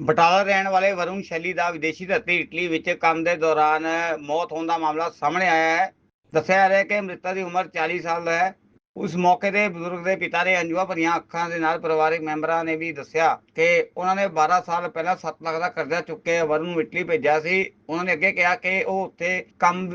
ਬਟਾਲਾ ਰਹਿਣ ਵਾਲੇ ਵਰੁਣ ਸ਼ੈਲੀ ਦਾ ਵਿਦੇਸ਼ੀ ਧਰਤੀ ਇਟਲੀ ਵਿੱਚ ਕੰਮ ਦੇ ਦੌਰਾਨ ਮੌਤ ਹੋਣ ਦਾ ਮਾਮਲਾ ਸਾਹਮਣੇ ਆਇਆ ਹੈ। ਦੱਸਿਆ ਜਾ ਰਿਹਾ ਹੈ ਕਿ ਮ੍ਰਿਤਕ ਦੀ ਉਮਰ 40 ਸਾਲ ਹੈ। ਉਸ ਮੌਕੇ ਤੇ ਬਜ਼ੁਰਗ ਦੇ ਪਿਤਾ ਨੇ ਅੰਜੂਆ ਭਰੀਆਂ ਅੱਖਾਂ ਦੇ ਨਾਲ ਪਰਿਵਾਰਕ ਮੈਂਬਰਾਂ ਨੇ ਵੀ ਦੱਸਿਆ ਕਿ ਉਹਨਾਂ ਨੇ 12 ਸਾਲ ਪਹਿਲਾਂ 7 ਲੱਖ ਦਾ ਕਰਜ਼ਾ ਚੁੱਕ ਕੇ ਵਰੁਣ ਨੂੰ ਇਟਲੀ ਭੇਜਿਆ ਸੀ। ਉਹਨਾਂ ਨੇ ਅੱਗੇ ਕਿਹਾ ਕਿ ਉਹ ਉੱਥੇ ਕੰਮ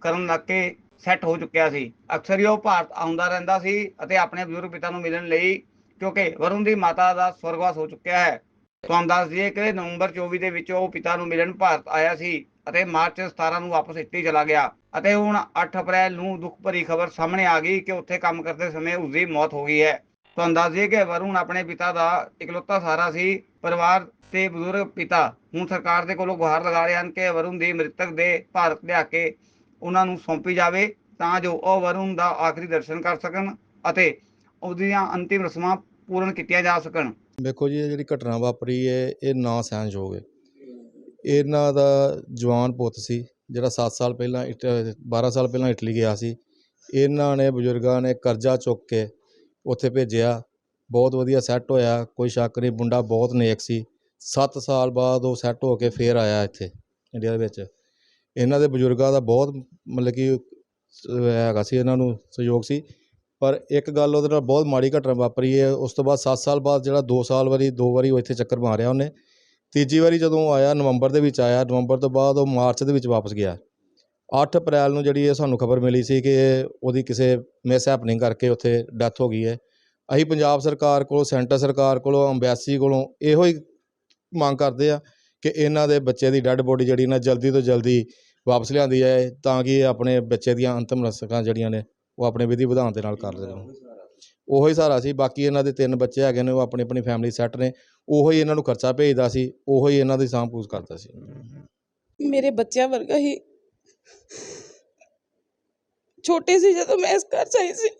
ਕਰਨ ਲੱਗ ਕੇ ਸੈੱਟ ਹੋ ਚੁੱਕਿਆ ਸੀ। ਅਕਸਰ ਹੀ ਉਹ ਭਾਰਤ ਆਉਂਦਾ ਰਹਿੰਦਾ ਸੀ ਅਤੇ ਆਪਣੇ ਬਜ਼ੁਰਗ ਪਿਤਾ ਨੂੰ ਮਿਲਣ ਲਈ ਕਿਉਂਕਿ ਵਰੁਣ ਦੀ ਮਾਤਾ ਦਾ ਸਵਰਗਵਾਸ ਹੋ ਚੁੱਕਿਆ ਹੈ। ਤੁਹਾਨੂੰ ਦੱਸ ਦਈਏ ਕਿ ਨਵੰਬਰ 24 ਦੇ ਵਿੱਚ ਉਹ ਪਿਤਾ ਨੂੰ ਮਿਲਣ ਭਾਰਤ ਆਇਆ ਸੀ ਅਤੇ ਮਾਰਚ 17 ਨੂੰ ਵਾਪਸ ਇਟਲੀ ਚਲਾ ਗਿਆ ਅਤੇ ਹੁਣ 8 ਅਪ੍ਰੈਲ ਨੂੰ ਦੁੱਖ ਭਰੀ ਖਬਰ ਸਾਹਮਣੇ ਆ ਗਈ ਕਿ ਉੱਥੇ ਕੰਮ ਕਰਦੇ ਸਮੇਂ ਉਸ ਦੀ ਮੌਤ ਹੋ ਗਈ ਹੈ। ਤੁਹਾਨੂੰ ਦੱਸ ਦਈਏ ਕਿ ਵਰੁਣ ਆਪਣੇ ਪਿਤਾ ਦਾ ਇਕਲੌਤਾ ਸਹਾਰਾ ਸੀ, ਪਰਿਵਾਰ ਤੇ ਬਜ਼ੁਰਗ ਪਿਤਾ। ਹੁਣ ਸਰਕਾਰ ਦੇ ਕੋਲੋਂ ਗੁਹਾਰ ਲਗਾ ਰਹੇ ਹਨ ਕਿ ਵਰੁਣ ਦੀ ਮ੍ਰਿਤਕ ਦੇ ਭਾਰਤ ਲਿਆ ਕੇ ਉਹਨਾਂ ਨੂੰ ਸੌਂਪੀ ਜਾਵੇ ਤਾਂ ਜੋ ਉਹ ਵਰੁਣ ਦਾ ਆਖਰੀ ਦਰਸ਼ਨ ਕਰ ਸਕਣ ਅਤੇ ਉਹਦੀਆਂ ਅੰਤਿਮ ਰਸਮਾਂ ਪੂਰਨ ਕੀਤੀਆਂ ਜਾ ਸਕਣ। ਵੇਖੋ ਜੀ, ਇਹ ਜਿਹੜੀ ਘਟਨਾ ਵਾਪਰੀ ਹੈ ਇਹ ਨਾ ਸਹਿਣਯੋਗ ਹੈ ਇਹਨਾਂ ਦਾ ਜਵਾਨ ਪੁੱਤ ਸੀ, ਜਿਹੜਾ 7 ਸਾਲ ਪਹਿਲਾਂ ਇਟ 12 ਸਾਲ ਪਹਿਲਾਂ ਇਟਲੀ ਗਿਆ ਸੀ। ਇਹਨਾਂ ਨੇ ਬਜ਼ੁਰਗਾਂ ਨੇ ਕਰਜ਼ਾ ਚੁੱਕ ਕੇ ਉੱਥੇ ਭੇਜਿਆ। ਬਹੁਤ ਵਧੀਆ ਸੈੱਟ ਹੋਇਆ, ਕੋਈ ਸ਼ੱਕ ਨਹੀਂ, ਮੁੰਡਾ ਬਹੁਤ ਨੇਕ ਸੀ। 7 ਸਾਲ ਬਾਅਦ ਉਹ ਸੈੱਟ ਹੋ ਕੇ ਫੇਰ ਆਇਆ ਇੱਥੇ, ਇੰਡੀਆ ਦੇ ਵਿੱਚ। ਇਹਨਾਂ ਦੇ ਬਜ਼ੁਰਗਾਂ ਦਾ ਬਹੁਤ ਮਤਲਬ ਕਿ ਸ- ਹੈਗਾ ਸੀ, ਇਹਨਾਂ ਨੂੰ ਸਹਿਯੋਗ ਸੀ। ਪਰ ਇੱਕ ਗੱਲ ਉਹਦੇ ਨਾਲ ਬਹੁਤ ਮਾੜੀ ਘਟਨਾ ਵਾਪਰੀ ਹੈ, ਉਸ ਤੋਂ ਬਾਅਦ 7 ਸਾਲ ਬਾਅਦ ਜਿਹੜਾ 2 ਸਾਲ ਵਾਰੀ, ਦੋ ਵਾਰੀ ਉਹ ਇੱਥੇ ਚੱਕਰ ਮਾਰਿਆ ਉਹਨੇ। ਤੀਜੀ ਵਾਰੀ ਜਦੋਂ ਆਇਆ, ਨਵੰਬਰ ਦੇ ਵਿੱਚ ਆਇਆ, ਨਵੰਬਰ ਤੋਂ ਬਾਅਦ ਉਹ ਮਾਰਚ ਦੇ ਵਿੱਚ ਵਾਪਸ ਗਿਆ। 8 ਅਪ੍ਰੈਲ ਨੂੰ ਜਿਹੜੀ ਇਹ ਸਾਨੂੰ ਖਬਰ ਮਿਲੀ ਸੀ ਕਿ ਉਹਦੀ ਕਿਸੇ ਮਿਸ ਹੈਪਨਿੰਗ ਕਰਕੇ ਉੱਥੇ ਡੈਥ ਹੋ ਗਈ ਹੈ। ਅਸੀਂ ਪੰਜਾਬ ਸਰਕਾਰ ਕੋਲੋਂ, ਸੈਂਟਰ ਸਰਕਾਰ ਕੋਲੋਂ ਅੰਬੈਸੀ ਕੋਲੋਂ ਇਹੋ ਹੀ ਮੰਗ ਕਰਦੇ ਆ ਕਿ ਇਹਨਾਂ ਦੇ ਬੱਚੇ ਦੀ ਡੈੱਡ ਬੋਡੀ ਜਿਹੜੀ ਨਾ ਜਲਦੀ ਤੋਂ ਜਲਦੀ ਵਾਪਸ ਲਿਆਂਦੀ ਜਾਏ, ਤਾਂ ਕਿ ਆਪਣੇ ਬੱਚੇ ਦੀਆਂ ਅੰਤਮ ਰਸਕਾਂ ਜਿਹੜੀਆਂ ਨੇ ਉਹ ਆਪਣੇ ਵਿਧੀ ਵਿਧਾਨ ਦੇ ਨਾਲ ਕਰ ਲੈਣ ਉਹੋ ਹੀ ਸਹਾਰਾ ਸੀ, ਬਾਕੀ ਇਹਨਾਂ ਦੇ ਤਿੰਨ ਬੱਚੇ ਹੈਗੇ ਨੇ, ਉਹ ਆਪਣੀ ਆਪਣੀ ਫੈਮਿਲੀ ਸੈੱਟ ਨੇ, ਉਹੋ ਹੀ ਇਹਨਾਂ ਨੂੰ ਖਰਚਾ ਭੇਜਦਾ ਸੀ, ਉਹੋ ਹੀ ਇਹਨਾਂ ਦੀ ਸਾਂਭ ਕਰਦਾ ਸੀ। ਮੇਰੇ ਬੱਚਿਆਂ ਵਰਗਾ ਹੀ ਛੋਟੇ ਸੀ ਜਦੋਂ ਮੈਂ ਇਸ ਘਰ 'ਚ ਸੀ,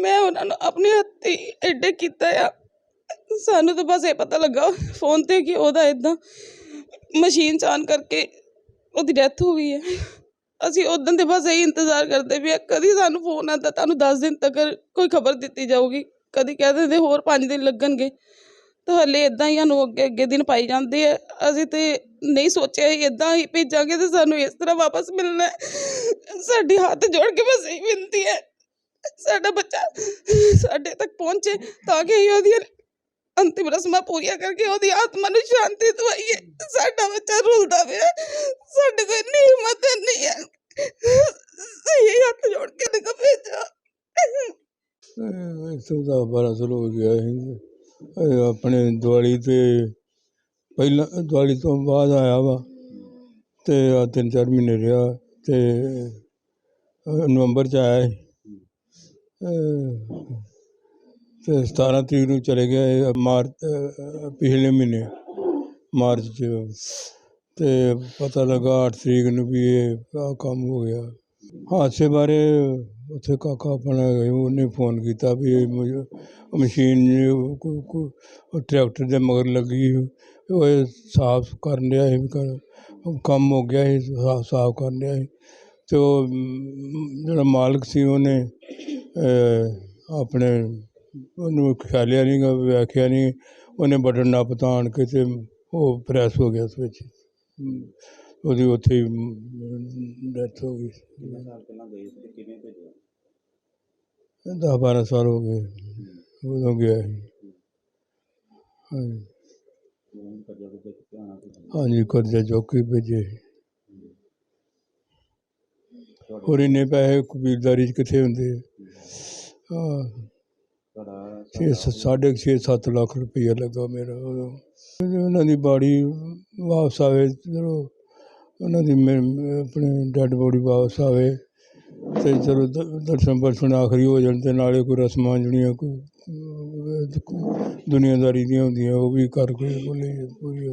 ਮੈਂ ਉਹਨਾਂ ਨੂੰ ਆਪਣੇ ਹੱਥੀ ਐਡੇ ਕੀਤਾ ਆ। ਸਾਨੂੰ ਤਾਂ ਬਸ ਇਹ ਪਤਾ ਲੱਗਾ ਫੋਨ ਤੇ ਕਿ ਉਹਦਾ ਇਦਾਂ ਮਸ਼ੀਨ ਚਾਨ ਕਰਕੇ ਉਹਦੀ ਡੈਥ ਹੋ ਗਈ ਹੈ। ਅਸੀਂ ਉਦੋਂ ਦੇ ਬਸ ਇਹੀ ਇੰਤਜ਼ਾਰ ਕਰਦੇ ਵੀ ਕਦੀ ਸਾਨੂੰ ਫੋਨ ਆਉਂਦਾ ਤੁਹਾਨੂੰ 10 ਦਿਨ ਤੱਕ ਕੋਈ ਖਬਰ ਦਿੱਤੀ ਜਾਊਗੀ। ਕਦੀ ਕਹਿ ਦਿੰਦੇ ਹੋਰ 5 ਦਿਨ ਲੱਗਣਗੇ। ਤਾਂ ਹਲੇ ਇਦਾਂ ਹੀ ਸਾਨੂੰ ਅੱਗੇ ਅੱਗੇ ਦਿਨ ਪਾਈ ਜਾਂਦੇ ਆ। ਅਸੀਂ ਤੇ ਨਹੀਂ ਸੋਚਿਆ ਇਦਾਂ ਹੀ ਭੇਜਾਂਗੇ ਤੇ ਸਾਨੂੰ ਇਸ ਤਰ੍ਹਾਂ ਵਾਪਸ ਮਿਲਣਾ ਸਾਡੇ ਹੱਥ ਜੋੜ ਕੇ ਬਸ ਇਹੀ ਬੇਨਤੀ ਹੈ। ਸਾਡਾ ਬੱਚਾ ਸਾਡੇ ਤੱਕ ਪਹੁੰਚੇ ਤਾਂ ਕਿ ਅਸੀਂ ਉਹਦੀਆਂ ਅੰਤਿਮ ਰਸਮਾਂ ਪੂਰੀਆਂ ਕਰਕੇ ਉਹਦੀ ਆਤਮਾ ਨੂੰ ਸ਼ਾਂਤੀ ਦਵਾਈਏ। ਸਾਡਾ ਬੱਚਾ ਰੁਲਦਾ ਪਿਆ। ਸਾਡੇ ਕੋਲ ਇੰਨੀ ਹਿੰਮਤ ਨਹੀਂ ਹੈ ਸਹੀ ਹੱਥ ਜੋੜ ਕੇ ਨਿਕਲ ਭੇਜੋ ਇੱਥੋਂ ਦਾ ਬੜਾ ਸਾਲ ਹੋ ਗਿਆ ਸੀ ਆਪਣੇ ਦਿਵਾਲੀ ਤੇ ਪਹਿਲਾਂ, ਦਿਵਾਲੀ ਤੋਂ ਬਾਅਦ ਆਇਆ ਵਾ ਤੇ ਆ ਤਿੰਨ ਚਾਰ ਮਹੀਨੇ ਰਿਹਾ ਤੇ ਨਵੰਬਰ ਚ ਆਇਆ ਸੀ। ਅਹ ਤੇ 17 ਤਰੀਕ ਨੂੰ ਚਲੇ ਗਿਆ ਇਹ ਮਾਰਚ, ਅਹ ਪਿਛਲੇ ਮਹੀਨੇ, ਮਾਰਚ ਚ। ਤੇ ਪਤਾ ਲੱਗਾ 8 ਤਰੀਕ ਨੂੰ ਵੀ ਇਹ ਆਹ ਕੰਮ ਹੋ ਗਿਆ। ਹਾਦਸੇ ਬਾਰੇ ਉੱਥੇ ਕਾਕਾ ਆਪਣਾ ਉਹਨੇ ਫੋਨ ਕੀਤਾ ਵੀ ਇਹ ਮੁਝ- ਮਸ਼ੀਨ ਕੋ- ਕੋ- ਉਹ ਟਰੈਕਟਰ ਦੇ ਮਗਰ ਲੱਗੀ ਉਹ ਇਹ ਸਾਫ਼ ਕਰਨ ਡਿਆ ਸੀ ਵੀ ਕਰ ਕੰਮ ਹੋ ਗਿਆ ਸੀ ਸਾਫ਼ ਸਾਫ਼ ਕਰਨ ਡਿਆ ਸੀ। ਅਤੇ ਉਹ ਮ, ਜਿਹੜਾ ਮਾਲਕ ਸੀ ਉਹਨੇ ਅਹ, ਆਪਣੇ ਉਹਨੂੰ ਖਿਆਲਿਆ ਨਹੀਂ ਗਾ ਵੇਖਿਆ ਨਹੀਂ ਉਹਨੇ ਬਟਨ ਨੱਪ ਆਣ ਕੇ ਅਤੇ ਉਹ ਪ੍ਰੈਸ ਹੋ ਗਿਆ ਉਸ ਵਿੱਚ। ਉਹਦੀ ਉੱਥੇ ਹੀ ਡੈਥ ਹੋ ਗਈ। ਦਸ ਬਾਰਾਂ ਸਾਲ ਹੋ ਗਏ। ਉਦੋਂ ਗਿਆ ਸੀ। ਹਾਂਜੀ। ਹਾਂਜੀ ਕਰਜ਼ਾ ਚੁੱਕ ਕੇ ਭੇਜੇ ਹੋਰ ਇੰਨੇ ਪੈਸੇ ਕਬੀਲਦਾਰੀ 'ਚ ਕਿੱਥੇ ਹੁੰਦੇ ਆ? ਹਾਂ। ਛੇ ਸ- ਸਾਢੇ ਕੁ ਛੇ ਸੱਤ ਲੱਖ ਰੁਪਈਆ ਲੱਗਾ ਮੇਰਾ ਉਦੋਂ। ਤੇ ਉਹਨਾਂ ਦੀ ਬਾੜੀ ਵਾਪਸ ਆਵੇ ਚਲੋ। ਉਹਨਾਂ ਦੀ ਮੇ- ਆਪਣੇ ਡੈੱਡ ਬੋਡੀ ਵਾਪਸ ਆਵੇ ਅਤੇ ਚਲੋ ਦ- ਦਰਸ਼ਨ ਪਰਸ਼ਨ ਆਖਰੀ ਹੋ ਜਾਣ ਅਤੇ ਨਾਲੇ ਕੋਈ ਰਸਮਾਂ ਜਿਹੜੀਆਂ ਕੋਈ ਦੁਨੀਆਦਾਰੀ ਦੀਆਂ ਹੁੰਦੀਆਂ ਉਹ ਵੀ ਕਰਕੇ ਬੋਲੇ ਪੂਰੀ